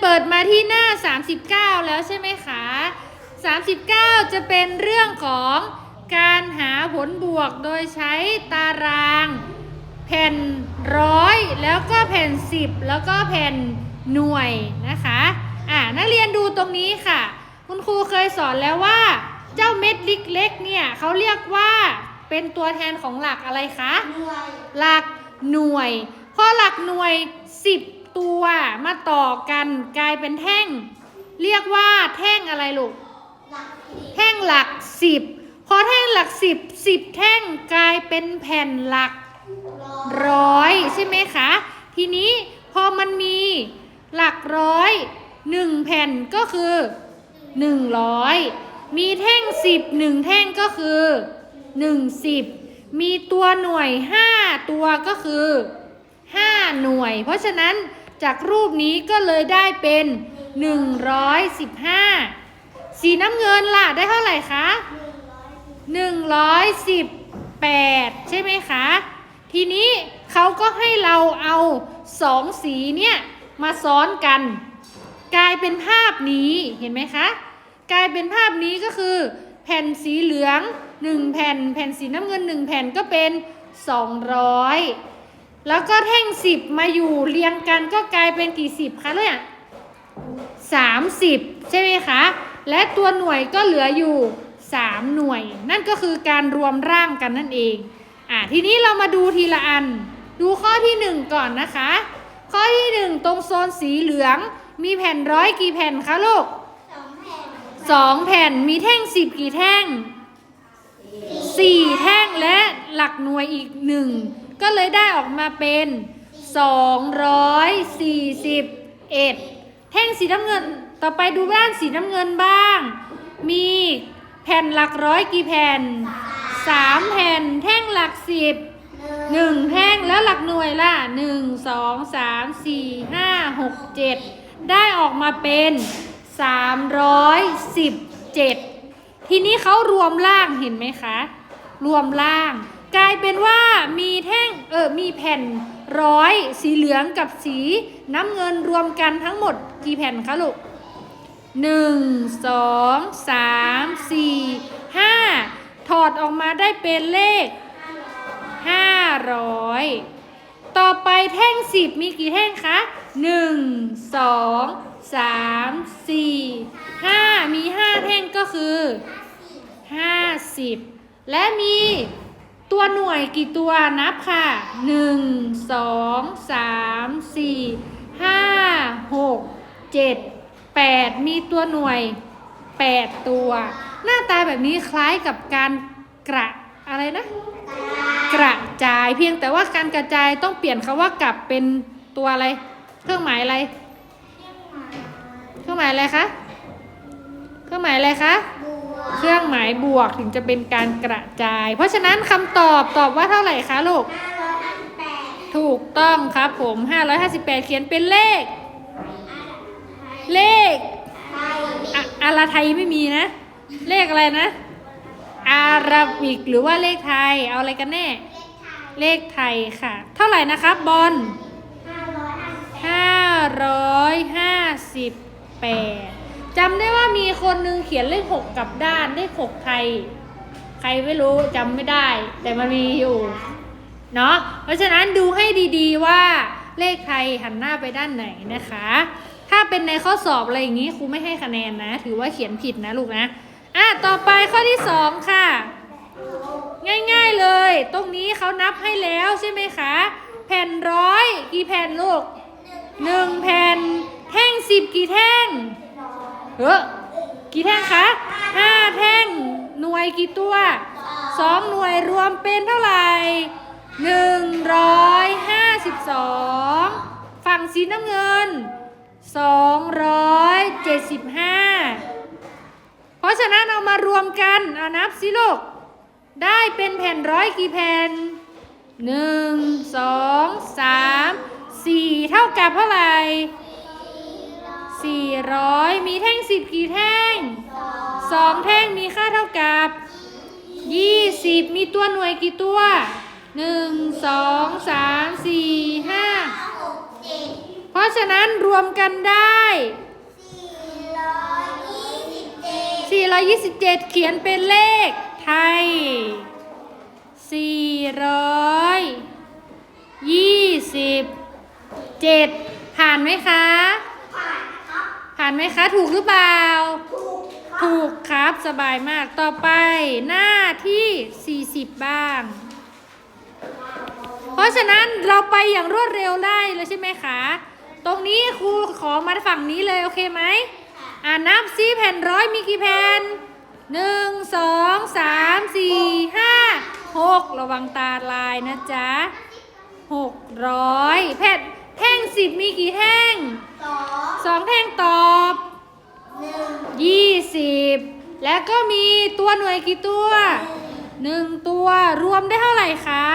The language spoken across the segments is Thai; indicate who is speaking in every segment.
Speaker 1: เปิดมาที่หน้า 39 แล้วใช่ไหมคะ 39 จะเป็นเรื่องของการหาผลบวกโดยใช้ตาราง แผ่นร้อยแล้วก็แผ่น 10 แล้วก็แผ่นหน่วยนะคะอ่านักเรียนดูตรงนี้ค่ะ คุณครูเคยสอนแล้วว่า เจ้าเม็ดเล็กๆเนี่ยเขาเรียกว่าเป็นตัวแทนของหลักอะไรคะหลักหน่วย พอหลักหน่วย 10 ตัวมาต่อกันกลายเป็นแท่ง เรียกว่าแท่งอะไรลูกแท่งหลัก10พอแท่งหลัก10 10แท่งกลายเป็นแผ่นหลักร้อยใช่ไหมคะ ทีนี้พอมันมีหลักร้อยหนึ่งแผ่นก็คือ100มีแท่ง10หนึ่งแท่งก็คือ1 10มีตัวหน่วย5ตัวก็คือ5หน่วย เพราะฉะนั้น จากรูปนี้ก็เลยได้เป็น 115 สีน้ำเงินล่ะได้เท่าไหร่คะ 118 ใช่ไหมคะ ทีนี้เขาก็ให้เราเอาสองสีเนี่ยมาซ้อนกัน กลายเป็นภาพนี้เห็นไหมคะ กลายเป็นภาพนี้ก็คือ แผ่นสีเหลือง 1 แผ่น แผ่นสีน้ำเงิน 1 แผ่นก็เป็น 200 แล้วก็แท่ง10มาอยู่เรียงกันก็กลายเป็นกี่สิบคะเนี่ย30ใช่ไหมคะ และตัวหน่วยก็เหลืออยู่3หน่วย นั่นก็คือการรวมร่างกันนั่นเอง อะทีนี้เรามาดูทีละอัน ดูข้อที่1ก่อนนะคะ ข้อที่1ตรงโซนสีเหลือง มีแผ่นร้อยกี่แผ่นคะลูกสองแผ่นมีแท่งสิบกี่แท่งสี่แท่งและหลักหน่วยอีกหนึ่ง ก็เลยได้ออกมาเป็นสองร้อยสี่สิบเอ็ดแท่งสีน้ำเงินต่อไปดูด้านสีน้ำเงินบ้าง มีแผ่นหลักร้อยกี่แผ่นสามแผ่นแท่งหลักสิบหนึ่งแท่งแล้วหลักหน่วยล่ะหนึ่งสองสามสี่ห้าหกเจ็ดได้ออกมาเป็นสามร้อยสิบเจ็ดทีนี้เขารวมล่างเห็นไหมคะ รวมล่าง กลายเป็นว่ามีแท่งเออมีแผ่นร้อยสีเหลืองกับสีน้ำเงินรวมกันทั้งหมดกี่แผ่นคะลูกหนึ่งสองสามสี่ห้าถอดออกมาได้เป็นเลขห้าร้อยต่อไปแท่งสิบมีกี่แท่งคะหนึ่งสองสามสี่ห้ามีห้าแท่งก็คือห้าสิบและมี ตัวหน่วยกี่ตัวนับค่ะหนึ่งสองสามสี่ห้าหกเจ็ดแปดมีตัวหน่วยแปดตัว หน้าตาแบบนี้คล้ายกับการกระอะไรนะ กระจายเพียงแต่ว่าการกระจายต้องเปลี่ยนคำว่ากลับเป็นตัวอะไร เครื่องหมายอะไร เครื่องหมายอะไรคะ เครื่องหมายอะไรคะ เครื่องหมายบวกถึงจะเป็นการกระจาย เพราะฉะนั้นคำตอบตอบว่าเท่าไหร่คะลูก ถูกต้องครับผม 558 เขียนเป็นเลข เลขอะอาราไทยไม่มีนะ เลขอะไรนะ อาราบิกหรือว่าเลขไทย เอาอะไรกันแน่ เลขไทยค่ะ เท่าไหร่นะครับบอล558 จำได้ว่ามีคนหนึงเขียนเลขหกกลับด้านเลขหกไทย ใครไม่รู้จำไม่ได้ แต่มันมีอยู่เนาะเพราะฉะนั้นดูให้ดีๆว่าเลขไทยหันหน้าไปด้านไหนนะคะ ถ้าเป็นในข้อสอบอะไรอย่างนี้ครูไม่ให้คะแนนนะ ถือว่าเขียนผิดนะลูกนะอะต่อไปข้อที่สองค่ะ ง่าย ๆเลย ตรงนี้เขานับให้แล้วใช่ไหมคะ แผ่นร้อยกี่แผ่นลูกหนึ่งแผ่นแท่งสิบกี่แท่ง เฮ้อกี่แท่งคะห้าแท่งหน่วยกี่ตัวสองหน่วยรวมเป็นเท่าไหร่หนึ่งร้อยห้าสิบสองฝั่งสีน้ำเงินสองร้อยเจ็ดสิบห้าเพราะฉะนั้นเอามารวมกันเอานับสิลูกได้เป็นแผ่นร้อยกี่แผ่นหนึ่งสองสามสี่เท่ากับเท่าไหร่ สี่ร้อยมีแท่งสิบกี่แท่งสองแท่งมีค่าเท่ากับยี่สิบมีตัวหน่วยกี่ตัวหนึ่งสองสามสี่ห้าเพราะฉะนั้นรวมกันได้ 427 เขียนเป็นเลขไทย 427 ผ่านไหมคะผ่านไหมคะ ถูกหรือเปล่า ถูกครับสบายมากต่อไปหน้าที่ 40 บ้าง เพราะฉะนั้นเราไปอย่างรวดเร็วได้เลยใช่ไหมคะ ตรงนี้ครูขอมาฝั่งนี้เลย โอเคไหมอ่านับซิแผ่นร้อยมีกี่แผ่นหนึ่งสองสามสี่ห้าหกระวังตาลายนะจ๊ะหกร้อยแผ่นแท่งสิบมีกี่แท่ง สองแท่งตอบยี่สิบแล้วก็มีตัวหน่วยกี่ตัวหนึ่งตัวรวมได้เท่าไหร่คะ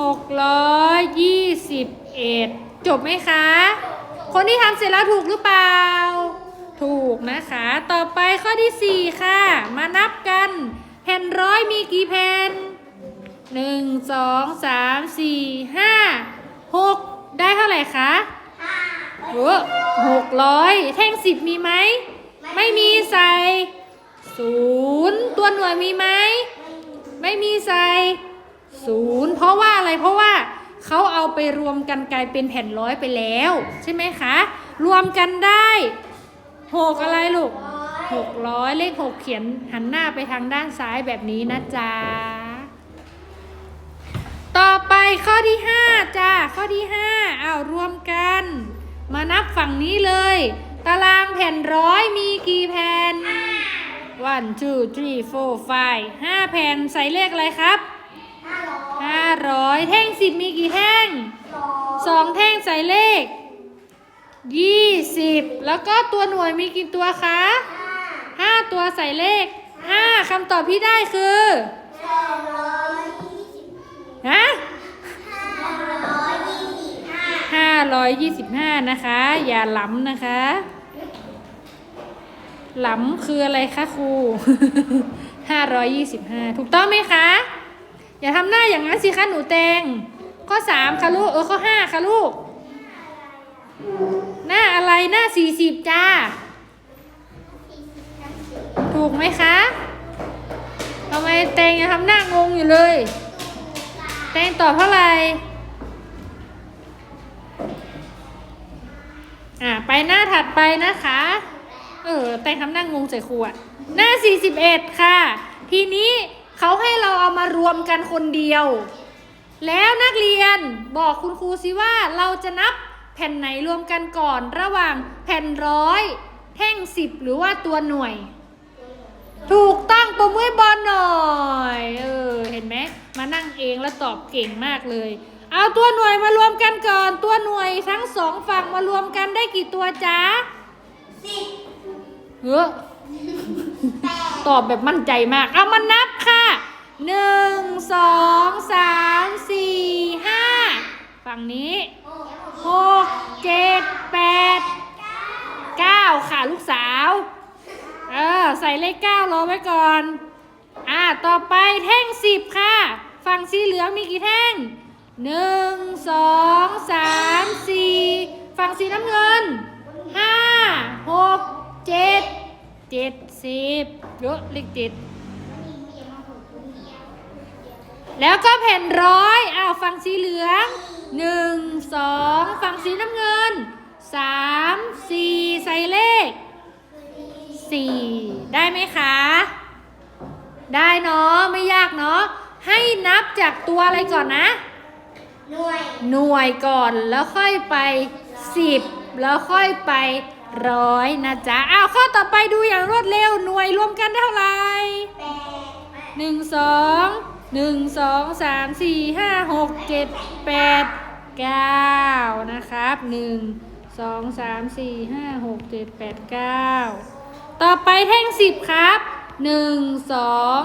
Speaker 1: หกร้อยยี่สิบเอ็ดจบไหมคะ คนที่ทำเสร็จแล้วถูกหรือเปล่า ถูกนะคะ ต่อไปข้อที่4ค่ะ มานับกันแผ่นร้อยมีกี่แผ่นหนึ่งสองสามสี่ห้าหกได้เท่าไหร่คะ โอ้หกร้อยแท่งสิบมีไหม ไม่มีใส่ศูนย์ตัวหน่วยมีไหม ไม่มีใส่ศูนย์เพราะว่าอะไรเพราะว่าเขาเอาไปรวมกันกลายเป็นแผ่นร้อยไปแล้ว ใช่ไหมคะ รวมกันได้หกอะไรลูกหกร้อยเลขหกเขียนหันหน้าไปทางด้านซ้ายแบบนี้นะจ๊ะ ต่อไปข้อที่ห้าจ้าข้อที่ห้าเอารวมกัน มานับฝั่งนี้เลย ตารางแผ่นร้อยมีกี่แผ่น one two three four five ห้าแผ่นใส่เลขอะไรครับห้าร้อยแท่งสิบมีกี่แท่งสองแท่งใส่เลขยี่สิบแล้วก็ตัวหน่วยมีกี่ตัวคะห้าตัวใส่เลขห้าคำตอบที่ได้คือฮะ ห้าร้อยยี่สิบห้านะคะ อย่าหล้ำนะคะ หล้ำคืออะไรคะครูห้าร้อยยี่สิบห้าถูกต้องไหมคะ อย่าทำหน้าอย่างนั้นสิคะหนูแตง ข้อสามค่ะลูก เออข้อห้าค่ะลูก หน้าอะไรหน้าสี่สิบจ้า ถูกไหมคะทำไมแตงยังทำหน้างงอยู่เลย แตงตอบเท่าไหร่ อ่าไปหน้าถัดไปนะคะ เออ แต่งทำหน้างงใส่ครูอะหน้า 41 ค่ะ ทีนี้เขาให้เราเอามารวมกันคนเดียว แล้วนักเรียนบอกคุณครูสิว่าเราจะนับแผ่นไหนรวมกันก่อนระหว่างแผ่นร้อยแท่งสิบหรือว่าตัวหน่วย ถูกต้องประมือบอลหน่อย เออ เห็นไหม มานั่งเองแล้วตอบเก่งมากเลย เอาตัวหน่วยมารวมกันก่อน ตัวหน่วยทั้งสองฝั่งมารวมกันได้กี่ตัวจ๊ะเฮ้อตอบแบบมั่นใจมาก เอามานับค่ะหนึ่งสองสามสี่ห้าฝั่งนี้หกเจ็ดแปดเก้าค่ะลูกสาว เออ ใส่เลขเก้ารอไว้ก่อน อ่า ต่อไปแท่งสิบค่ะ ฝั่งสีเหลืองมีกี่แท่ง หนึ่งสองสามสี่ฝั่งสีน้ำเงินห้าหกเจ็ดเจ็ดสิบเยอะเลขเจ็ดแล้วก็แผ่นร้อยอ้าวฝั่งสีเหลืองหนึ่งสองฝั่งสีน้ำเงินสามสี่ใส่เลขสี่ได้ไหมคะ ได้เนาะไม่ยากเนาะให้นับจากตัวอะไรก่อนนะ หน่วยก่อนแล้วค่อยไปสิบแล้วค่อยไปร้อยนะจ๊ะอ้าวข้อต่อไปดูอย่างรวดเร็วหน่วยรวมกันได้เท่าไหร่หนึ่งสองหนึ่งสองสามสี่ห้าหกเจ็ดแปดเก้านะครับหนึ่งสองสามสี่ห้าหกเจ็ดแปดเก้าต่อไปแท่งสิบครับหนึ่งสอง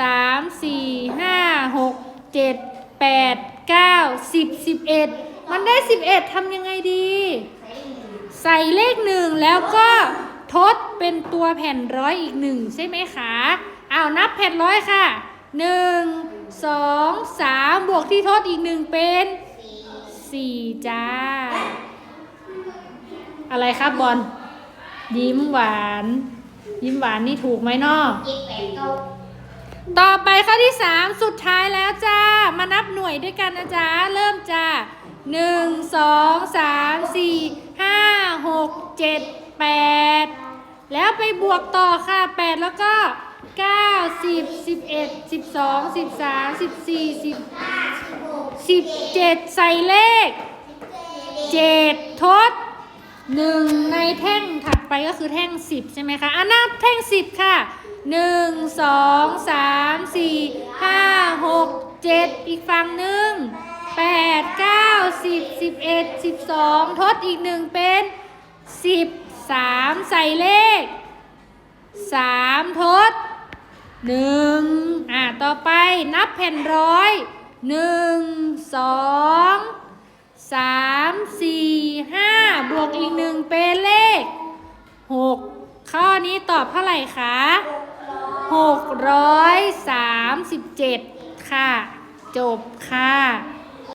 Speaker 1: สามสี่ห้าหกเจ็ดแปด เก้าสิบสิบเอ็ดมันได้สิบเอ็ดทำยังไงดี ใส่เลขหนึ่งแล้วก็ทดเป็นตัวแผ่นร้อยอีกหนึ่งใช่ไหมคะอ้าวนับแผ่นร้อยค่ะหนึ่งสองสามบวกที่ทดอีกหนึ่งเป็นสสี่จ้า อะไรครับบอลยิ้มหวาน ยิ้มหวานนี่ถูกไหมนอ
Speaker 2: ยี่สิบแปดเก้า
Speaker 1: ต่อไปข้อที่สามสุดท้ายแล้วจ้ามานับหน่ วยด้วยกันนะจ๊ะ เริ่มจ้าหนึ่งสองสามสี่ห้าหกเจ็ดแปดแล้วไปบวกต่อค่ะแปดแล้วก็เก้าสิบสิบเอ็ดสิบสองสิบสามสิบสี่สิบสิบเจ็ดใส่เลขเจ็ดทด หนึ่งในแท่งถัดไปก็คือแท่งสิบใช่ไหมคะอะนับแท่งสิบค่ะหนึ่งสองสามสี่ห้าหกเจ็ดอีกฝั่งหนึ่งแปดเก้าสิบสิบเอ็ดสิบสองทดอีกหนึ่งเป็นสิบสามใส่เลขสามทดหนึ่งอะต่อไปนับแผ่นร้อยหนึ่งสอง สามสี่ห้าบวกอีกหนึ่งเป็นเลขหกข้อนี้ตอบเท่าไหร่คะหกร้อยสามสิบเจ็ดค่ะ จบค่ะ